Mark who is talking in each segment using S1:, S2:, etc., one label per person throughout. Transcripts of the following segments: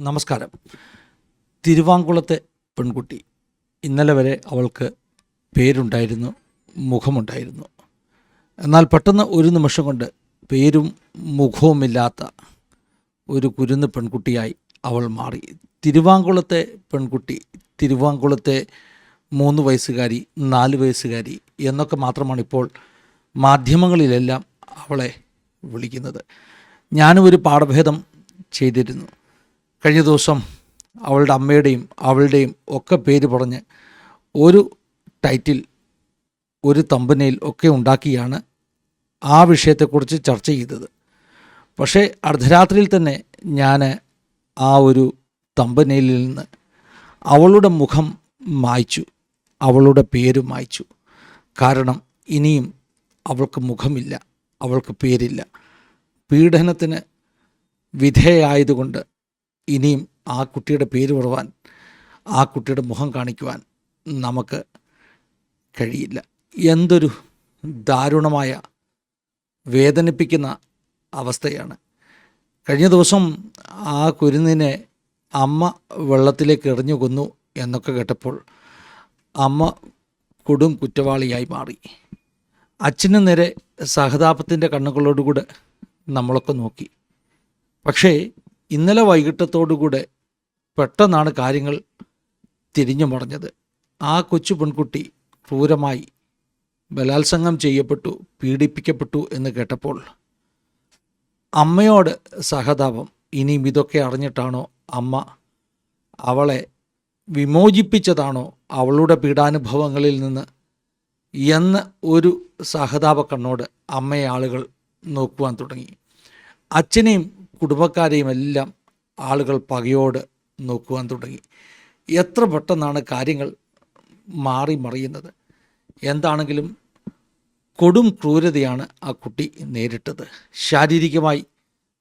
S1: നമസ്കാരം. തിരുവാങ്കുളത്തെ പെൺകുട്ടി ഇന്നലെ വരെ അവൾക്ക് പേരുണ്ടായിരുന്നു മുഖമുണ്ടായിരുന്നു. എന്നാൽ പെട്ടെന്ന് ഒരു നിമിഷം കൊണ്ട് പേരും മുഖവുമില്ലാത്ത ഒരു കുരുന്ന് പെൺകുട്ടിയായി അവൾ മാറി. തിരുവാങ്കുളത്തെ പെൺകുട്ടി തിരുവാങ്കുളത്തെ മൂന്ന് വയസ്സുകാരി നാല് വയസ്സുകാരി എന്നൊക്കെ മാത്രമാണ് ഇപ്പോൾ മാധ്യമങ്ങളിലെല്ലാം അവളെ വിളിക്കുന്നത്. ഞാനും ഒരു പാഠഭേദം ചെയ്തിരുന്നു. കഴിഞ്ഞ ദിവസം അവളുടെ അമ്മയുടെയും അവളുടെയും ഒക്കെ പേര് പറഞ്ഞ് ഒരു ടൈറ്റിൽ ഒരു തമ്പനയിൽ ഒക്കെ ഉണ്ടാക്കിയാണ് ആ വിഷയത്തെക്കുറിച്ച് ചർച്ച ചെയ്തത്. പക്ഷേ അർദ്ധരാത്രിയിൽ തന്നെ ഞാൻ ആ ഒരു തമ്പനയിൽ നിന്ന് അവളുടെ മുഖം മായ്ച്ചു അവളുടെ പേര് മായ്ച്ചു. കാരണം ഇനിയും അവൾക്ക് മുഖമില്ല അവൾക്ക് പേരില്ല. പീഡനത്തിന് വിധേയായതുകൊണ്ട് ഇനിയും ആ കുട്ടിയുടെ പേര് പറവാൻ ആ കുട്ടിയുടെ മുഖം കാണിക്കുവാൻ നമുക്ക് കഴിയില്ല. എന്തൊരു ദാരുണമായ വേദനിപ്പിക്കുന്ന അവസ്ഥയാണ്. കഴിഞ്ഞ ദിവസം ആ കുരുന്നിനെ അമ്മ വെള്ളത്തിലേക്ക് എറിഞ്ഞു കൊന്നു എന്നൊക്കെ കേട്ടപ്പോൾ അമ്മ കൊടും കുറ്റവാളിയായി മാറി. അച്ഛന് നേരെ സഹതാപത്തിന്റെ കണ്ണുകളോടുകൂടെ നമ്മളൊക്കെ നോക്കി. പക്ഷേ ഇന്നലെ വൈകിട്ടത്തോടുകൂടെ പെട്ടെന്നാണ് കാര്യങ്ങൾ തിരിഞ്ഞു മറിഞ്ഞത്. ആ കൊച്ചു പെൺകുട്ടി ക്രൂരമായി ബലാത്സംഗം ചെയ്യപ്പെട്ടു പീഡിപ്പിക്കപ്പെട്ടു എന്ന് കേട്ടപ്പോൾ അമ്മയോട് സഹതാപം ഇനിയും ഇതൊക്കെ അറിഞ്ഞിട്ടാണോ അമ്മ അവളെ വിമോചിപ്പിച്ചതാണോ അവളുടെ പീഡാനുഭവങ്ങളിൽ നിന്ന് എന്ന ഒരു സഹതാപ കണ്ണോട് അമ്മയെ ആളുകൾ നോക്കുവാൻ തുടങ്ങി. അച്ഛനെയും കുടുംബക്കാരെയും എല്ലാം ആളുകൾ പകയോട് നോക്കുവാൻ തുടങ്ങി. എത്ര പെട്ടെന്നാണ് കാര്യങ്ങൾ മാറി മറിയുന്നത്? എന്താണെങ്കിലും കൊടും ക്രൂരതയാണ് ആ കുട്ടി നേരിട്ടത്. ശാരീരികമായി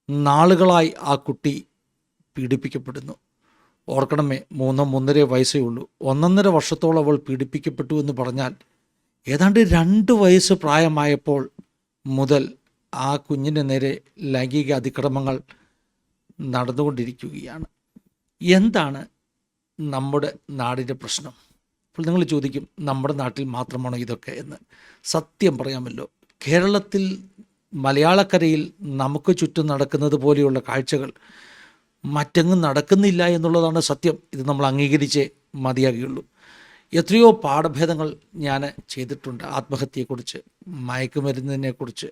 S1: നാളുകളായി ആ കുട്ടി പീഡിപ്പിക്കപ്പെടുന്നു. ഓർക്കണമേ മൂന്നോ മൂന്നര വയസ്സേ ഉള്ളൂ. ഒന്നൊന്നര വർഷത്തോളം അവൾ പീഡിപ്പിക്കപ്പെട്ടു എന്ന് പറഞ്ഞാൽ ഏതാണ്ട് രണ്ട് വയസ്സ് പ്രായമായപ്പോൾ മുതൽ ആ കുഞ്ഞിന് നേരെ ലൈംഗിക അതിക്രമങ്ങൾ നടന്നുകൊണ്ടിരിക്കുകയാണ്. എന്താണ് നമ്മുടെ നാടിന്റെ പ്രശ്നം? അപ്പോൾ നിങ്ങൾ ചോദിക്കും നമ്മുടെ നാട്ടിൽ മാത്രമാണോ ഇതൊക്കെ എന്ന്. സത്യം പറയാമല്ലോ കേരളത്തിൽ മലയാളക്കരയിൽ നമുക്ക് ചുറ്റും നടക്കുന്നത് പോലെയുള്ള കാഴ്ചകൾ മറ്റെങ്ങും നടക്കുന്നില്ല എന്നുള്ളതാണ് സത്യം. ഇത് നമ്മൾ അംഗീകരിച്ചേ മതിയാകുകയുള്ളൂ. എത്രയോ പാഠഭേദങ്ങൾ ഞാൻ ചെയ്തിട്ടുണ്ട് ആത്മഹത്യയെക്കുറിച്ച് മയക്കുമരുന്നിനെക്കുറിച്ച്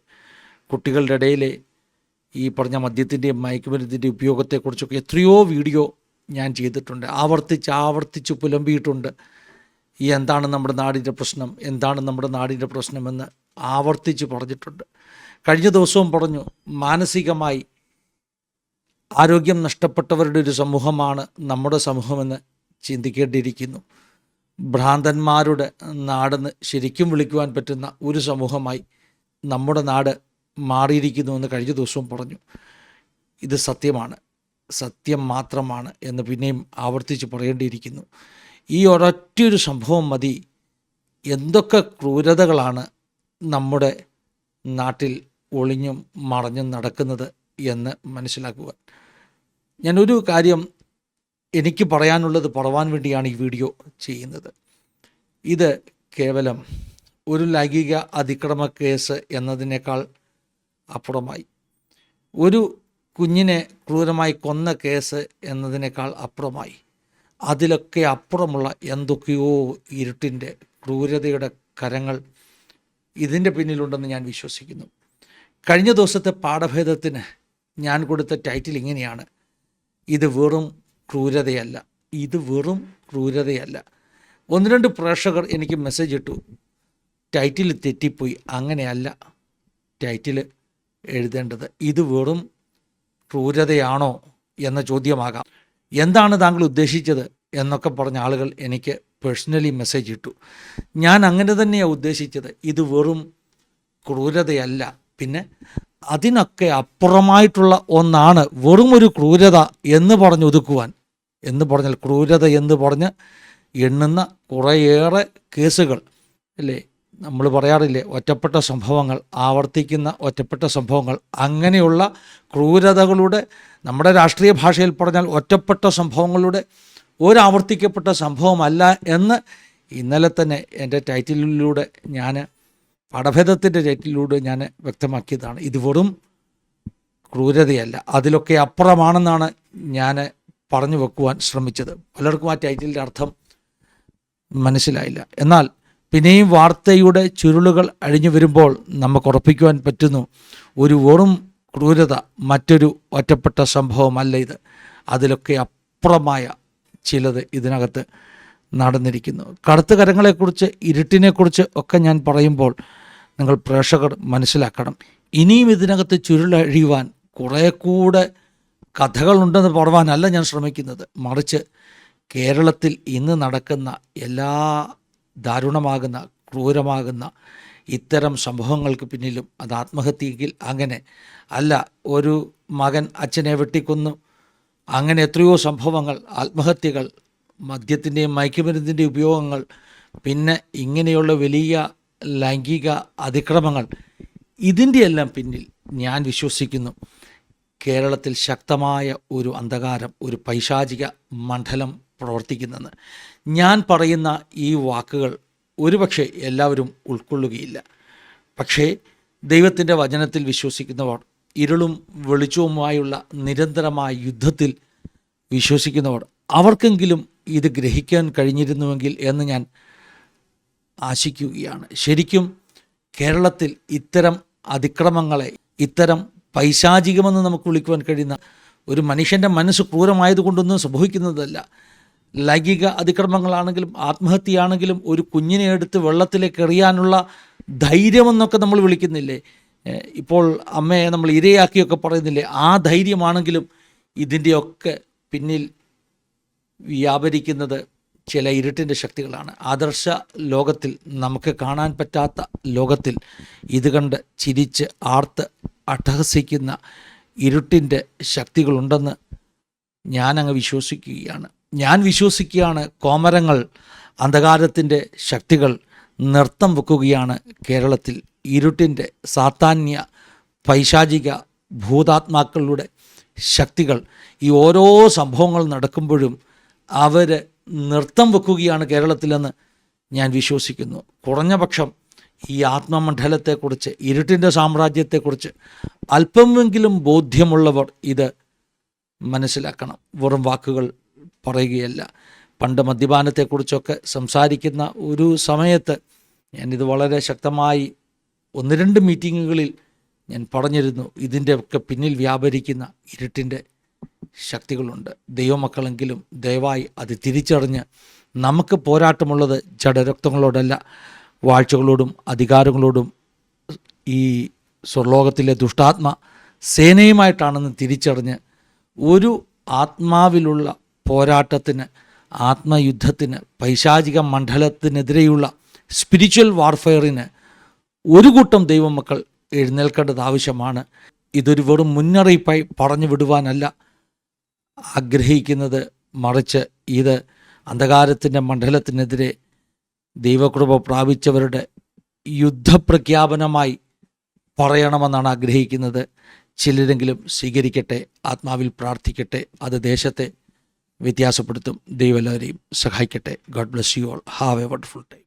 S1: കുട്ടികളുടെ ഇടയിലെ ഈ പറഞ്ഞ മദ്യത്തിന്റെയും മയക്കുമരുന്നിന്റെ ഉപയോഗത്തെക്കുറിച്ചൊക്കെ എത്രയോ വീഡിയോ ഞാൻ ചെയ്തിട്ടുണ്ട്. ആവർത്തിച്ച് ആവർത്തിച്ച് പുലമ്പിയിട്ടുണ്ട്. ഈ എന്താണ് നമ്മുടെ നാടിന്റെ പ്രശ്നം എന്താണ് നമ്മുടെ നാടിന്റെ പ്രശ്നമെന്ന് ആവർത്തിച്ച് പറഞ്ഞിട്ടുണ്ട്. കഴിഞ്ഞ ദിവസവും പറഞ്ഞു മാനസികമായി ആരോഗ്യം നഷ്ടപ്പെട്ടവരുടെ ഒരു സമൂഹമാണ് നമ്മുടെ സമൂഹമെന്ന് ചിന്തിക്കേണ്ടിയിരിക്കുന്നു. ഭ്രാന്തന്മാരുടെ നാടെന്ന് ശരിക്കും വിളിക്കുവാൻ പറ്റുന്ന ഒരു സമൂഹമായി നമ്മുടെ നാട് മാറിയിരിക്കുന്നു എന്ന് കഴിഞ്ഞ ദിവസവും പറഞ്ഞു. ഇത് സത്യമാണ്. സത്യം മാത്രമാണ് എന്ന് പിന്നെയും ആവർത്തിച്ച് പറയേണ്ടിയിരിക്കുന്നു. ഈ ഒരൊറ്റയൊരു സംഭവം മതി. എന്തൊക്കെ ക്രൂരതകളാണ് നമ്മുടെ നാട്ടിൽ ഒളിഞ്ഞും മറഞ്ഞും നടക്കുന്നത് എന്ന് മനസ്സിലാക്കുക ഞാനൊരു കാര്യം എനിക്ക് പറയാനുള്ളത് പറവാൻ വേണ്ടിയാണ് ഈ വീഡിയോ ചെയ്യുന്നത്. ഇത് കേവലം ഒരു ലൈംഗിക അതിക്രമ കേസ് എന്നതിനേക്കാൾ അപ്പുറമായി. ഒരു കുഞ്ഞിനെ ക്രൂരമായി കൊന്ന കേസ് എന്നതിനേക്കാൾ അപ്പുറമായി. അതിലൊക്കെ അപ്പുറമുള്ള എന്തൊക്കെയോ ഇരുട്ടിന്റെ ക്രൂരതയുടെ കരങ്ങൾ ഇതിന്റെ പിന്നിലുണ്ടെന്ന് ഞാൻ വിശ്വസിക്കുന്നു. കഴിഞ്ഞ ദിവസത്തെ പാഠഭേദത്തിന് ഞാൻ കൊടുത്ത ടൈറ്റിൽ ഇങ്ങനെയാണ്. ഇത് വെറും ക്രൂരതയല്ല. ഇത് വെറും ക്രൂരതയല്ല. ഒന്ന് രണ്ട് പ്രേക്ഷകർ എനിക്ക് മെസ്സേജ് ഇട്ടു. ടൈറ്റിൽ തെറ്റിപ്പോയി. അങ്ങനെയല്ല. ടൈറ്റിൽ എഴുതേണ്ടത്. ഇത് വെറും ക്രൂരതയാണോ എന്ന ചോദ്യമാകാം. എന്താണ് താങ്കൾ ഉദ്ദേശിച്ചത് എന്നൊക്കെ പറഞ്ഞ ആളുകൾ എനിക്ക് പേഴ്സണലി മെസ്സേജ് ഇട്ടു. ഞാൻ അങ്ങനെ തന്നെയാണ് ഉദ്ദേശിച്ചത്. ഇത് വെറും ക്രൂരതയല്ല. പിന്നെ അതിനൊക്കെ അപ്പുറമായിട്ടുള്ള ഒന്നാണ് വെറും ഒരു ക്രൂരത എന്ന് പറഞ്ഞ് ഒതുക്കുവാൻ. എന്ന് പറഞ്ഞാൽ ക്രൂരത എന്ന് പറഞ്ഞ് എണ്ണുന്ന കുറേയേറെ കേസുകൾ. അല്ലേ? നമ്മൾ പറയാറില്ലേ ഒറ്റപ്പെട്ട സംഭവങ്ങൾ ആവർത്തിക്കുന്ന ഒറ്റപ്പെട്ട സംഭവങ്ങൾ അങ്ങനെയുള്ള ക്രൂരതകളുടെ നമ്മുടെ രാഷ്ട്രീയ ഭാഷയിൽ പറഞ്ഞാൽ ഒറ്റപ്പെട്ട സംഭവങ്ങളുടെ ഒരാവർത്തിക്കപ്പെട്ട സംഭവമല്ല എന്ന് ഇന്നലെ തന്നെ എന്റെ ടൈറ്റിലൂടെ ഞാൻ പടഭേദത്തിന്റെ ടൈറ്റിലൂടെ ഞാൻ വ്യക്തമാക്കിയതാണ്. ഇത് വെറും ക്രൂരതയല്ല. അതിലൊക്കെ അപ്പുറമാണെന്നാണ് ഞാൻ പറഞ്ഞു വെക്കുവാൻ ശ്രമിച്ചത്. പലർക്കും ആ ടൈറ്റിലിന്റെ അർത്ഥം മനസ്സിലായില്ല. എന്നാൽ പിന്നെയും വാർത്തയുടെ ചുരുളുകൾ അഴിഞ്ഞു വരുമ്പോൾ നമുക്ക് ഉറപ്പിക്കുവാൻ പറ്റുന്നു. ഒരു വെറും ക്രൂരത മറ്റൊരു ഒറ്റപ്പെട്ട സംഭവമല്ല ഇത്. അതിലൊക്കെ അപ്പുറമായ ചിലത് ഇതിനകത്ത് നടന്നിരിക്കുന്നു. കറുത്ത കരങ്ങളെക്കുറിച്ച് ഇരുട്ടിനെക്കുറിച്ച് ഒക്കെ ഞാൻ പറയുമ്പോൾ നിങ്ങൾ പ്രേക്ഷകർ മനസ്സിലാക്കണം. ഇനിയും ഇതിനകത്ത് ചുരുളഴിയുവാൻ കുറേ കൂടെ കഥകളുണ്ടെന്ന് പറവാനല്ല ഞാൻ ശ്രമിക്കുന്നത്. മറിച്ച് കേരളത്തിൽ ഇന്ന് നടക്കുന്ന എല്ലാ ദാരുണമാകുന്ന ക്രൂരമാകുന്ന ഇത്തരം സംഭവങ്ങൾക്ക് പിന്നിലും അത് ആത്മഹത്യയെങ്കിൽ അങ്ങനെ അല്ല ഒരു മകൻ അച്ഛനെ വെട്ടിക്കൊന്നു. അങ്ങനെ എത്രയോ സംഭവങ്ങൾ ആത്മഹത്യകൾ മദ്യത്തിന്റെയും മയക്കുമരുന്നിന്റെയും ഉപയോഗങ്ങൾ പിന്നെ ഇങ്ങനെയുള്ള വലിയ ലൈംഗിക അതിക്രമങ്ങൾ. ഇതിന്റെ എല്ലാം പിന്നിൽ ഞാൻ വിശ്വസിക്കുന്നു. കേരളത്തിൽ ശക്തമായ ഒരു അന്ധകാരം ഒരു പൈശാചിക മണ്ഡലം പ്രവർത്തിക്കുന്നെന്ന്. ഞാൻ പറയുന്ന ഈ വാക്കുകൾ ഒരുപക്ഷെ എല്ലാവരും ഉൾക്കൊള്ളുകയില്ല. പക്ഷേ ദൈവത്തിന്റെ വചനത്തിൽ വിശ്വസിക്കുന്നവർ ഇരുളും വെളിച്ചവുമായുള്ള നിരന്തരമായ യുദ്ധത്തിൽ വിശ്വസിക്കുന്നവർ അവർക്കെങ്കിലും ഇത് ഗ്രഹിക്കാൻ കഴിഞ്ഞിരുന്നുവെങ്കിൽ എന്ന് ഞാൻ ആശിക്കുകയാണ്. ശരിക്കും കേരളത്തിൽ ഇത്തരം അതിക്രമങ്ങളെ ഇത്തരം പൈശാചികമെന്ന് നമുക്ക് വിളിക്കുവാൻ കഴിയുന്ന ഒരു മനുഷ്യന്റെ മനസ്സ് ക്രൂരമായതുകൊണ്ടൊന്നും സംഭവിക്കുന്നതല്ല. ലൈംഗിക അതിക്രമങ്ങളാണെങ്കിലും ആത്മഹത്യയാണെങ്കിലും ഒരു കുഞ്ഞിനെ എടുത്ത് വെള്ളത്തിലേക്ക് എറിയാനുള്ള ധൈര്യമെന്നൊക്കെ നമ്മൾ വിളിക്കുന്നില്ലേ? ഇപ്പോൾ അമ്മയെ നമ്മൾ ഇരയാക്കിയൊക്കെ പറയുന്നില്ലേ? ആ ധൈര്യമാണെങ്കിലും ഇതിന്റെയൊക്കെ പിന്നിൽ വ്യാപരിക്കുന്നത് ചില ഇരുട്ടിന്റെ ശക്തികളാണ്. ആദർശ ലോകത്തിൽ നമുക്ക് കാണാൻ പറ്റാത്ത ലോകത്തിൽ ഇത് കണ്ട് ചിരിച്ച് ആർത്ത് അട്ടഹസിക്കുന്ന ഇരുട്ടിന്റെ ശക്തികളുണ്ടെന്ന് ഞാനങ്ങ് വിശ്വസിക്കുകയാണ്. ഞാൻ വിശ്വസിക്കുകയാണ് കോമരങ്ങൾ അന്ധകാരത്തിന്റെ ശക്തികൾ നൃത്തം വെക്കുകയാണ് കേരളത്തിൽ ഇരുട്ടിന്റെ സാത്താന്യ പൈശാചിക ഭൂതാത്മാക്കളുടെ ശക്തികൾ. ഈ ഓരോ സംഭവങ്ങൾ നടക്കുമ്പോഴും അവർ നൃത്തം വെക്കുകയാണ് കേരളത്തിലെന്ന് ഞാൻ വിശ്വസിക്കുന്നു. കുറഞ്ഞ പക്ഷം ഈ ആത്മമണ്ഡലത്തെക്കുറിച്ച് ഇരുട്ടിന്റെ സാമ്രാജ്യത്തെക്കുറിച്ച് അല്പമെങ്കിലും ബോധ്യമുള്ളവർ ഇത് മനസ്സിലാക്കണം. വെറും വാക്കുകൾ പറയുകയല്ല. പണ്ട് മദ്യപാനത്തെക്കുറിച്ചൊക്കെ സംസാരിക്കുന്ന ഒരു സമയത്ത് ഞാനിത് വളരെ ശക്തമായി ഒന്ന് രണ്ട് മീറ്റിങ്ങുകളിൽ ഞാൻ പറഞ്ഞിരുന്നു. ഇതിന്റെയൊക്കെ പിന്നിൽ വ്യാപരിക്കുന്ന ഇരുട്ടിന്റെ ശക്തികളുണ്ട്. ദൈവമക്കളെങ്കിലും ദയവായി അത് തിരിച്ചറിഞ്ഞ് നമുക്ക് പോരാട്ടമുള്ളത് ജഡരക്തങ്ങളോടല്ല വാഴ്ചകളോടും അധികാരങ്ങളോടും ഈ സ്വർലോകത്തിലെ ദുഷ്ടാത്മ സേനയുമായിട്ടാണെന്ന് തിരിച്ചറിഞ്ഞ് ഒരു ആത്മാവിലുള്ള പോരാട്ടത്തിന് ആത്മയുദ്ധത്തിന് പൈശാചിക മണ്ഡലത്തിനെതിരെയുള്ള സ്പിരിച്വൽ വാർഫെയറിന് ഒരു കൂട്ടം ദൈവമക്കൾ എഴുന്നേൽക്കേണ്ടത് ആവശ്യമാണ്. ഇതൊരു വെറും മുന്നറിയിപ്പായി പറഞ്ഞു വിടുവാനല്ല ആഗ്രഹിക്കുന്നത്. മറിച്ച് ഇത് അന്ധകാരത്തിന്റെ മണ്ഡലത്തിനെതിരെ ദൈവകൃപ പ്രാപിച്ചവരുടെ യുദ്ധപ്രഖ്യാപനമായി പറയണമെന്നാണ് ആഗ്രഹിക്കുന്നത്. ചിലരെങ്കിലും സ്വീകരിക്കട്ടെ ആത്മാവിൽ പ്രാർത്ഥിക്കട്ടെ അത് ദേശത്തെ വ്യത്യാസപ്പെടുത്തും. ദൈവം എല്ലാവരെയും സഹായിക്കട്ടെ. God bless you all have a wonderful time